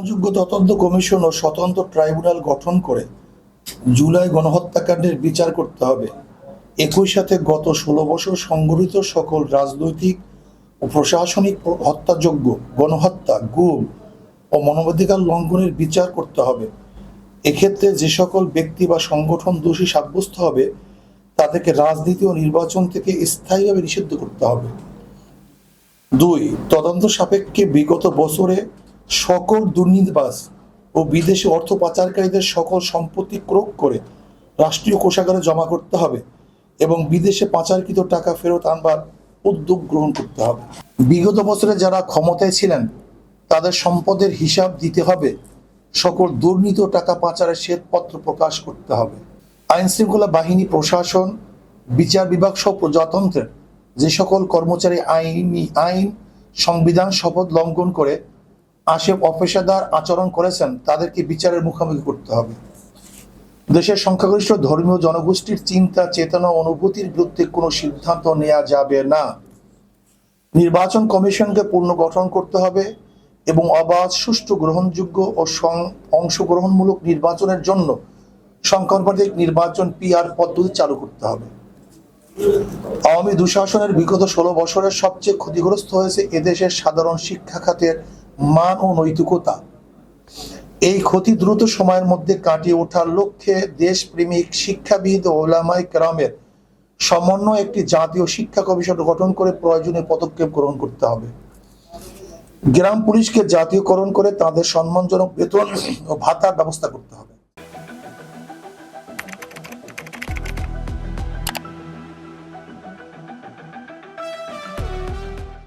গ্রহণযোগ্য তদন্ত কমিশন ও স্বতন্ত্র ট্রাইব্যুনাল গঠন করে জুলাই গণহত্যাকাণ্ডের বিচার করতে হবে। একই সাথে গত ষোলো বছর সংগঠিত সকল রাজনৈতিক ও প্রশাসনিক হত্যাযোগ্য গণহত্যা, গুম ও মানবাধিকার লঙ্ঘনের বিচার করতে হবে। এক্ষেত্রে যে সকল ব্যক্তি বা সংগঠন দোষী সাব্যস্ত হবে, তাদেরকে রাজনীতি ও নির্বাচন থেকে স্থায়ীভাবে নিষিদ্ধ করতে হবে। দুই, তদন্ত সাপেক্ষে বিগত বছরে সকল দুর্নীতিবাজ ও বিদেশি অর্থ পাচারকারীদের সকল সম্পত্তি ক্রোক করে রাষ্ট্রীয় কোষাগারে জমা করতে হবে এবং বিদেশে পাচারকৃত টাকা ফেরত আনবার উদ্যোগ গ্রহণ করতে হবে। বিগত বছরে যারা ক্ষমতায় ছিলেন, তাদের সম্পদের হিসাব দিতে হবে। সকল দুর্নীতি টাকা পাচারের শ্বেতপত্র প্রকাশ করতে হবে। আইন শৃঙ্খলা বাহিনী, প্রশাসন, বিচার বিভাগ সহ প্রজাতন্ত্রের যে সকল কর্মচারী আইনি আইন, সংবিধান শপথ লঙ্ঘন করে আশে অপেশাদার আচরণ করেছেন, তাদেরকে বিচারের মুখোমুখি করতে হবে। দেশের সংখ্যাগরিষ্ঠ ধর্মীয় জনগোষ্ঠীর চিন্তা, চেতনা, অনুভূতির বিরুদ্ধে কোনো সিদ্ধান্ত নেওয়া যাবে না। নির্বাচন কমিশনকে পুনর্গঠন করতে হবে এবং অবাধ, সুষ্ঠু, গ্রহণযোগ্য ও অংশগ্রহণমূলক নির্বাচনের জন্য সংখ্যানুপাতিক নির্বাচন পিআর পদ্ধতি চালু করতে হবে। আওয়ামী দুঃশাসনের বিগত ষোলো বছরের সবচেয়ে ক্ষতিগ্রস্ত হয়েছে এদেশের সাধারণ শিক্ষা খাতের মান ও নৈতিকতা। এই ক্ষতি দ্রুত সময়ের মধ্যে কাটিয়ে ওঠার লক্ষ্যে দেশপ্রেমিক শিক্ষাবিদ ও ওলামাই কেরামের সমন্বয় একটি জাতীয় শিক্ষা কমিশন গঠন করে প্রয়োজনীয় পদক্ষেপ গ্রহণ করতে হবে। গ্রাম পুলিশকে জাতীয়করণ করে তাদের সম্মানজনক বেতন ও ভাতার ব্যবস্থা করতে হবে।